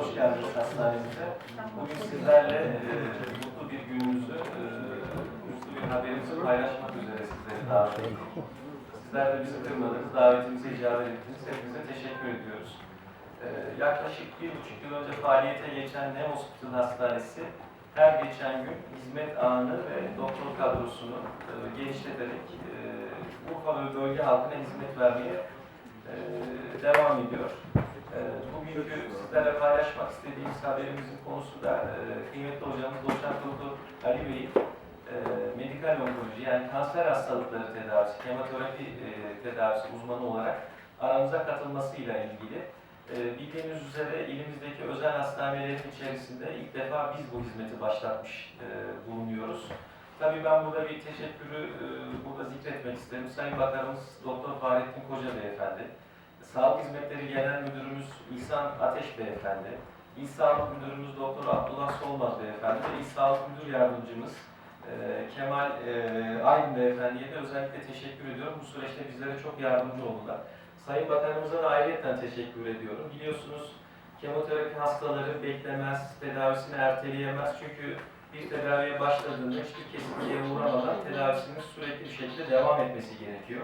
hoş geldiniz hastanemize. Bugün sizlerle e, mutlu bir gününüzü, e, bir haberimizi paylaşmak üzere sizleri davet ettik. Sizler de bizi kırmadınız, davetimize icabet ettiniz. Hepinize teşekkür ediyoruz. E, yaklaşık bir buçuk yıl önce faaliyete geçen Nem Hospital Hastanesi her geçen gün hizmet ağını ve doktor kadrosunu e, genişleterek e, Urfa ve bölge halkına hizmet vermeye e, devam ediyor. Bugünkü sizlerle paylaşmak istediğimiz haberimizin konusu da e, kıymetli hocamız Doçent Doktor Ali Bey'in e, medikal onkoloji yani kanser hastalıkları tedavisi, kemoterapi e, tedavisi uzmanı olarak aramıza katılmasıyla ilgili. Bildiğiniz üzere ilimizdeki özel hastanelerin içerisinde ilk defa biz bu hizmeti başlatmış bulunuyoruz. Tabii ben burada bir teşekkürü burada zikretmek isterim. Sayın Bakanımız Doktor Fahrettin Koca Beyefendi, Sağlık Hizmetleri Genel Müdürümüz İhsan Ateş Beyefendi, İl Sağlık Müdürümüz Doktor Abdullah Solmaz Beyefendi ve İl Sağlık Müdür Yardımcımız e, Kemal e, Aydın Beyefendi'ye de özellikle teşekkür ediyorum. Bu süreçte bizlere çok yardımcı oldular. Sayın Bakanımıza da ayrıca teşekkür ediyorum. Biliyorsunuz kemoterapi hastaları beklemez, tedavisini erteleyemez. Çünkü bir tedaviye başladığında hiçbir kesintiye uğramadan tedavisinin sürekli bir şekilde devam etmesi gerekiyor.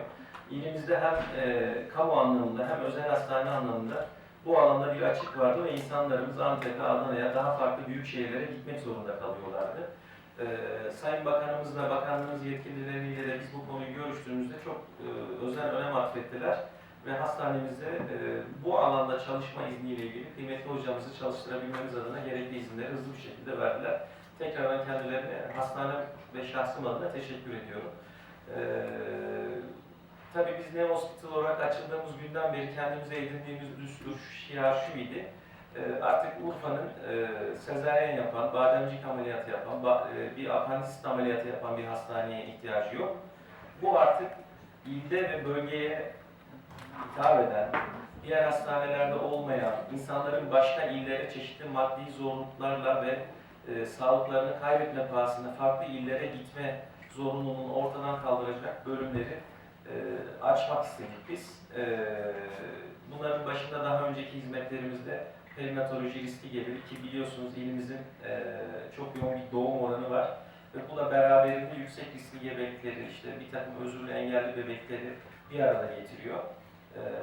İlimizde hem e, kamu anlamında hem özel hastane anlamında bu alanda bir açık vardı ve insanlarımız Antep'e, Adana'ya, daha farklı büyük şehirlere gitmek zorunda kalıyorlardı. E, Sayın Bakanımızla, bakanlığımız yetkilileriyle de biz bu konuyu görüştüğümüzde çok e, özel önem atfettiler ve hastanemize e, bu alanda çalışma izniyle ilgili kıymetli hocamızı çalıştırabilmemiz adına gerekli izinleri hızlı bir şekilde verdiler. Tekrar ben kendilerine hastane ve şahsım adına teşekkür ediyorum. Ee, tabii biz Nev Hospital olarak açıldığımız günden beri kendimize edindiğimiz düstur, şiar şu idi. Ee, artık Urfa'nın e, sezaryen yapan, bademcik ameliyatı yapan, ba- e, bir apandisit ameliyatı yapan bir hastaneye ihtiyacı yok. Bu artık ilde ve bölgeye hitap eden, diğer hastanelerde olmayan, insanların başka illere çeşitli maddi zorluklarla ve e, sağlıklarını kaybetme pahasına farklı illere gitme zorunluluğunu ortadan kaldıracak bölümleri e, açmak istedik biz. E, bunların başında daha önceki hizmetlerimizde perinatoloji riski gelir ki biliyorsunuz ilimizin e, çok yoğun bir doğum oranı var ve bu da beraberinde yüksek riskli gebelikleri, işte bir takım özürlü engelli bebekleri bir arada getiriyor.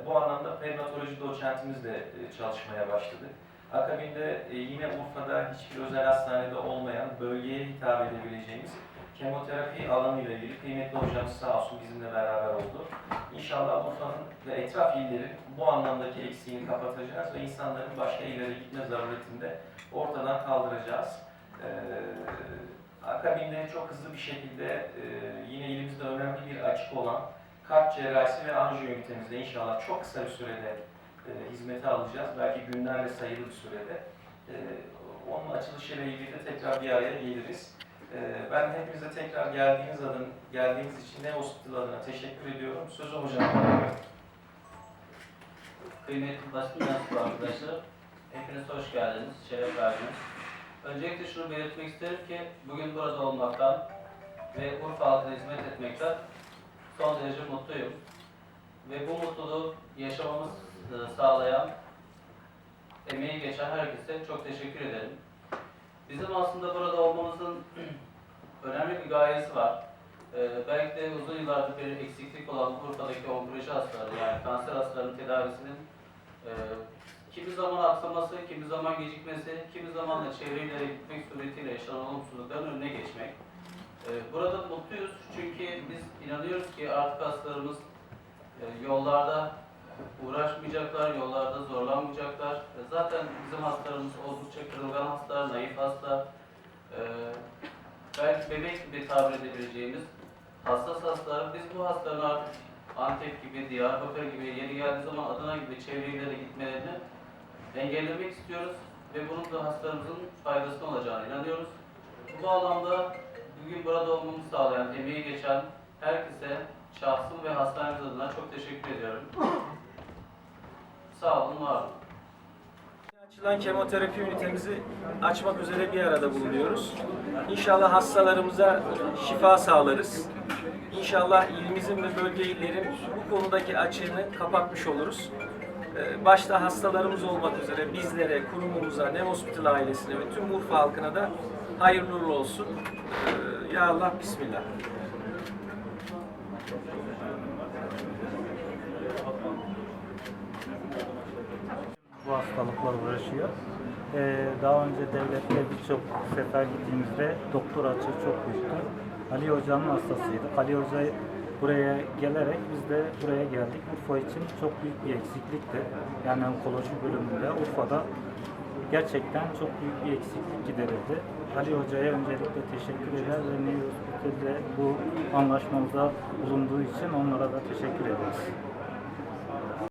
Bu anlamda perinatoloji doçentimizle e, çalışmaya başladık. Akabinde yine Urfa'da hiçbir özel hastanede olmayan bölgeye hitap edebileceğimiz kemoterapi alanı ile ilgili kıymetli hocamız sağ olsun bizimle beraber oldu. İnşallah Urfa'nın ve etraf illerin bu anlamdaki eksiğini kapatacağız ve insanların başka illere gitme zaruretinde ortadan kaldıracağız. Ee, akabinde çok hızlı bir şekilde e, yine ilimizde önemli bir açık olan kalp cerrahisi ve anjiyo ünitemizde inşallah çok kısa bir sürede e, hizmete alacağız. Belki günlerle sayılı bir sürede. E, onun açılışıyla ilgili de tekrar bir araya geliriz. E, ben hepinize tekrar geldiğiniz adın, geldiğiniz için ne Hospital adına teşekkür ediyorum. Sözü bırakıyorum. Kıymetli basın mensubu arkadaşlar, hepiniz hoş geldiniz, şeref verdiniz. Öncelikle şunu belirtmek isterim ki bugün burada olmaktan ve Urfa halkına hizmet etmekten son derece mutluyum. Ve bu mutluluğu yaşamamız e, sağlayan, emeği geçen herkese çok teşekkür ederim. Bizim aslında burada olmamızın önemli bir gayesi var. Ee, belki de uzun yıllardır bir eksiklik olan Urfa'daki onkoloji hastaları yani kanser hastalarının tedavisinin e, kimi zaman aksaması, kimi zaman gecikmesi, kimi zaman da çevreyle gitmek suretiyle yaşanan olumsuzlukların önüne geçmek. Ee, burada mutluyuz çünkü biz inanıyoruz ki artık hastalarımız e, yollarda uğraşmayacaklar, yollarda zorlanmayacaklar. E, Zaten bizim hastalarımız oldukça kırılgan hastalar, naif hasta, e, belki bebek gibi tabir edebileceğimiz hassas hastalar. Biz bu hastaların artık Antep gibi, Diyarbakır gibi, yeri geldiği zaman Adana gibi çevre illere gitmelerini engellemek istiyoruz ve bunun da hastalarımızın faydasına olacağına inanıyoruz. Bu bağlamda bugün burada olmamızı sağlayan, emeği geçen herkese şahsım ve hastanemiz adına çok teşekkür ediyorum. Sağ olun, var olun. Açılan kemoterapi ünitemizi açmak üzere bir arada bulunuyoruz. İnşallah hastalarımıza şifa sağlarız. İnşallah ilimizin ve bölge illerin bu konudaki açığını kapatmış oluruz. Ee, Başta hastalarımız olmak üzere bizlere, kurumumuza, Nem Hospital ailesine ve tüm Urfa halkına da hayırlı uğurlu olsun. Ee, Ya Allah, Bismillah. Bu hastalıklar uğraşıyor. Ee, daha önce devlette birçok sefer gittiğimizde doktor açığı çok büyüktü. Ali Hoca'nın hastasıydı. Ali Hoca buraya gelerek biz de buraya geldik. Urfa için çok büyük bir eksiklikti. Yani onkoloji bölümünde Urfa'da gerçekten çok büyük bir eksiklik giderildi. Ali Hoca'ya öncelikle teşekkür eder ve New Hospital'de bu anlaşmamıza bulunduğu için onlara da teşekkür ederiz.